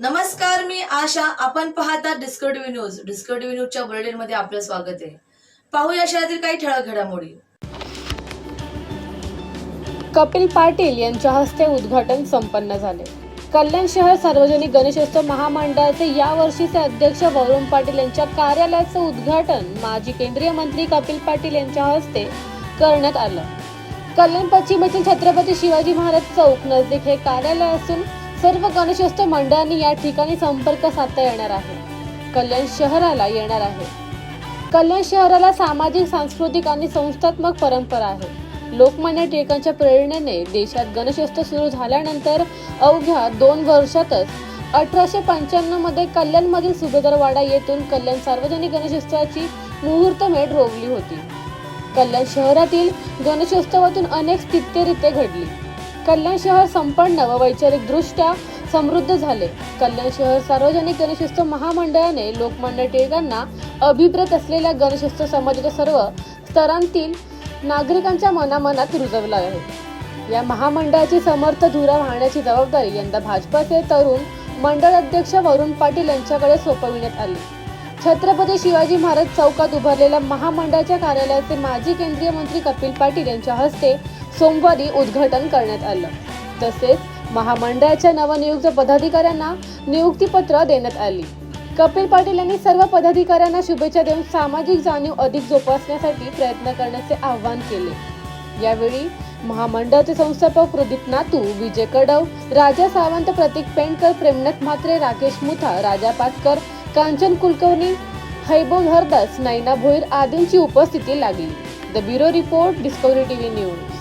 नमस्कार मी आशा. आपण पाहता डिस्कवरी न्यूज. डिस्कवरी न्यूजच्या बुलेटिनमध्ये आपलं स्वागत आहे. पाहूया शहरातील काही ठळक घडामोडी. कपिल पाटील यांच्या हस्ते उद्घाटन संपन्न झाले. कल्याण शहर सार्वजनिक गणेशोत्सव महामंडळाचे या वर्षीचे अध्यक्ष वरुण पाटील यांच्या कार्यालयाचं उद्घाटन माजी केंद्रीय मंत्री कपिल पाटील यांच्या हस्ते करण्यात आलं. कल्याण पश्चिमेतील छत्रपती शिवाजी महाराज चौक नजदीक हे कार्यालय असून सर्व गणेशोत्सव मंडळांनी या ठिकाणी संपर्क साधता येणार आहे. कल्याण शहराला येणार आहे. कल्याण शहराला सामाजिक सांस्कृतिक आणि संस्थात्मक परंपरा आहे. लोकमान्य टिळकांच्या प्रेरणेने देशात गणेशोत्सव सुरू झाल्यानंतर अवघ्या दोन वर्षातच अठराशे पंच्याण्णवमध्ये कल्याणमधील सुभेदारवाडा येथून कल्याण सार्वजनिक गणेशोत्सवाची मुहूर्तमेढ रोवली होती. कल्याण शहरातील गणेशोत्सवातून अनेक स्थित्यरित्या घडली. कल्याण शहर संपन्न व वैचारिक दृष्ट्या समृद्ध झाले. कल्याण शहर सार्वजनिक गणेशोत्सव महामंडळाने लोकमान्य टिळकांना अभिप्रेत असलेल्या गणेशोत्सव समाजाच्या सर्व स्तरांतील नागरिकांच्या मनामनात रुजवला आहे. या महामंडळाची समर्थ धुरा वाहण्याची जबाबदारी यंदा भाजपाचे तरुण मंडळ अध्यक्ष वरुण पाटील यांच्याकडे सोपविण्यात आली. छत्रपती शिवाजी महाराज चौकात उभारलेल्या महामंडळाच्या कार्यालयाचे माजी केंद्रीय मंत्री कपिल पाटील यांच्या हस्ते सोमवारी उद्घाटन करण्यात आलं. तसेच महामंडळाच्या नवनियुक्त पदाधिकाऱ्यांना नियुक्तीपत्र देण्यात आली. कपिल पाटील यांनी सर्व पदाधिकाऱ्यांना शुभेच्छा देऊन सामाजिक जाणीव अधिक जोपासण्यासाठी प्रयत्न करण्याचे आवाहन केले. यावेळी महामंडळाचे संस्थापक प्रदीप नातू विजय कडव राजा सावंत प्रतीक पेंडकर प्रेमनाथ म्हात्रे राकेश मुथा राजा पाटकर कांचन कुलकर्णी हैबोल हरदास नैना भोईर आदींची उपस्थिती लागली. The bureau report Discovery TV news.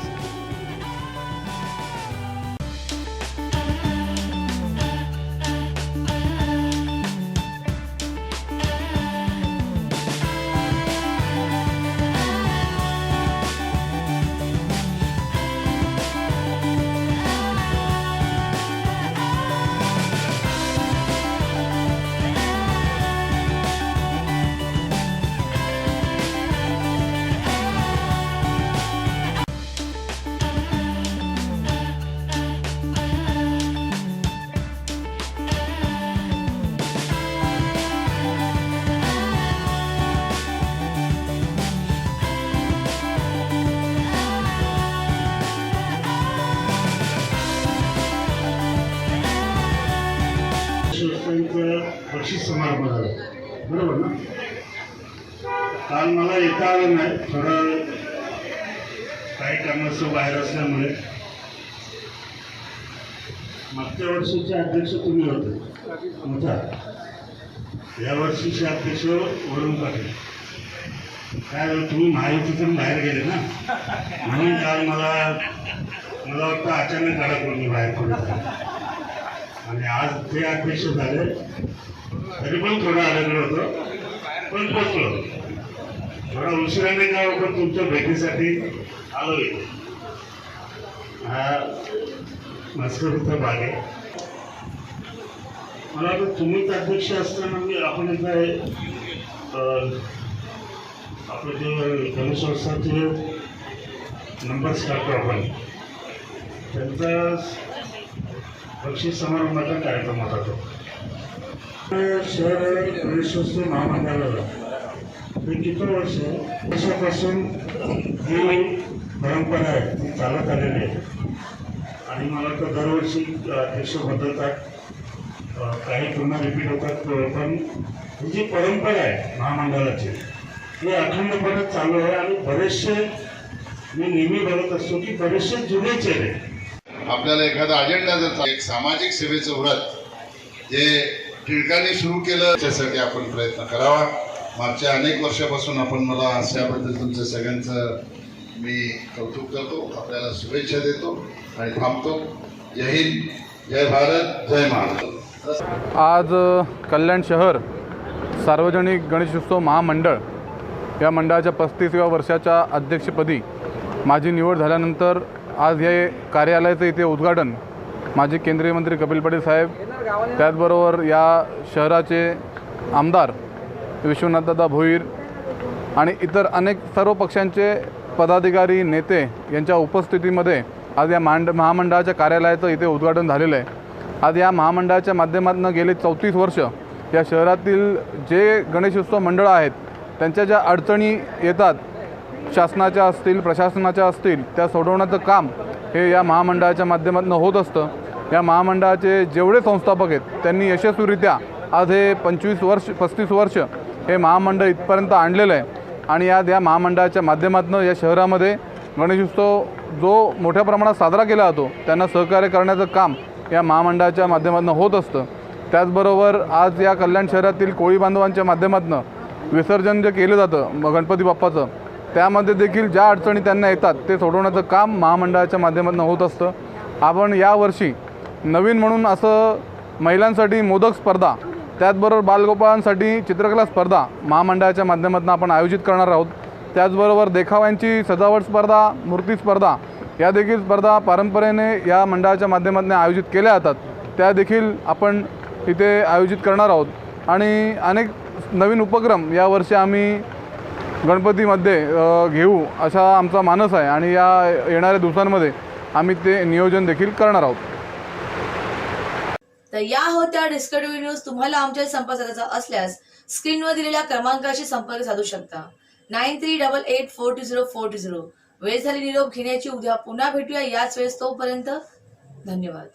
बक्षीस समारंभ झाला. बरोबर ना? काल मला येता आलं नाही. थोडं काही कारणास्तव बाहेर असल्यामुळे. मागच्या वर्षीचे अध्यक्ष तुम्ही होते. मोठा. या वर्षीचे अध्यक्ष वरून पाटील. काय झालं, तुम्ही महायुतीतून बाहेर गेले ना? म्हणून काल मला मला वाटतं अचानक घरात कोणी बाहेर पडलं आणि आज ते अध्यक्ष झाले. तरी पण थोडं अडकलं होतं पण पोचलो. थोडा उशिराने का पण तुमच्या भेटीसाठी आलो इथे हा मस्करीचा भाग आहे मला वाटतं तुम्हीच अध्यक्ष असताना मी आपण एकदा अं, आपलं जे गणेशोत्सवाचे नंबर्स काढतो आपण. त्यांचा बक्षीस समारंभाचा कार्यक्रम होता तो. शहर गणेशोत्सव महामंडळाला हे किती वर्ष? वर्षापासून ही परंपरा आहे ती चालत आलेली आहे. आणि मला तर दरवर्षी अध्यक्ष बदलतात काही पुन्हा रिपीट होतात पण. ही जी परंपरा आहे महामंडळाची ही अखंडपणे चालू आहे आणि बरेचसे मी नेहमी बघत असतो की बरेचसे जुने चेहरे. आपल्याला एखादा अजेंडा जर एक सामाजिक सेवेचं व्रत जे टिळकांनी सुरू केलं त्यासाठी आपण प्रयत्न करावा. मागच्या अनेक वर्षापासून आपण मला त्याबद्दल तुमचं सगळ्यांचं मी कौतुक करतो आपल्याला शुभेच्छा देतो आणि थांबतो. जय हिंद जय भारत जय महाराष्ट्र. आज कल्याण शहर सार्वजनिक गणेशोत्सव महामंडळ या मंडळाच्या पस्तीसव्या वर्षाच्या अध्यक्षपदी माझी निवड झाल्यानंतर आज हे कार्यालयाचं इथे उद्घाटन माजी केंद्रीय मंत्री कपिल पाटील साहेब त्याचबरोबर या शहराचे आमदार विश्वनाथदादा भोईर आणि इतर अनेक सर्व पक्षांचे पदाधिकारी नेते यांच्या उपस्थितीमध्ये आज या मांड महामंडळाच्या कार्यालयाचं इथे उद्घाटन झालेलं आहे. आज या महामंडळाच्या माध्यमातून गेले चौतीस वर्ष या शहरातील जे गणेशोत्सव मंडळं आहेत त्यांच्या ज्या अडचणी येतात शासनाच्या असतील प्रशासनाच्या असतील त्या सोडवण्याचं काम हे या महामंडळाच्या माध्यमातून होत असतं. या महामंडळाचे जेवढे संस्थापक आहेत त्यांनी यशस्वीरित्या आज हे पंचवीस वर्ष पस्तीस वर्ष हे महामंडळ इथपर्यंत आणलेलं आहे. आणि आज या महामंडळाच्या माध्यमातून या शहरामध्ये गणेशोत्सव जो मोठ्या प्रमाणात साजरा केला जातो त्यांना सहकार्य करण्याचं काम या महामंडळाच्या माध्यमातून होत असतं. त्याचबरोबर आज या कल्याण शहरातील कोळी बांधवांच्या माध्यमातून विसर्जन जे केलं जातं गणपती बाप्पाचं त्यामध्ये देखील ज्या अडचणी त्यांना येतात ते सोडवण्याचं काम महामंडळाच्या माध्यमातून होत असतं. आपण यावर्षी नवीन म्हणून असं महिलांसाठी मोदक स्पर्धा त्याचबरोबर बालगोपाळांसाठी चित्रकला स्पर्धा महामंडळाच्या माध्यमातून आपण आयोजित करणार आहोत. त्याचबरोबर देखाव्यांची सजावट स्पर्धा मूर्ती स्पर्धा या देखील स्पर्धा परंपरेने या मंडळाच्या माध्यमातून आयोजित केल्या जातात. त्या देखील आपण इथे आयोजित करणार आहोत. आणि अनेक नवीन उपक्रम यावर्षी आम्ही गणपतीमध्ये घेऊ असा आमचा मानस आहे आणि या येणाऱ्या दिवसांमध्ये आम्ही ते नियोजन देखील करणार आहोत. तर या होत्या डिस्कवरी न्यूज तुम्हाला आमच्या संपर्क साधायचा असल्यास स्क्रीनवर दिलेल्या क्रमांकाशी संपर्क साधू शकता. Nine three double eight four two zero four two zero. वेळ झाली निरोप घेण्याची उद्या पुन्हा भेटूया याच वेळेस तोपर्यंत धन्यवाद.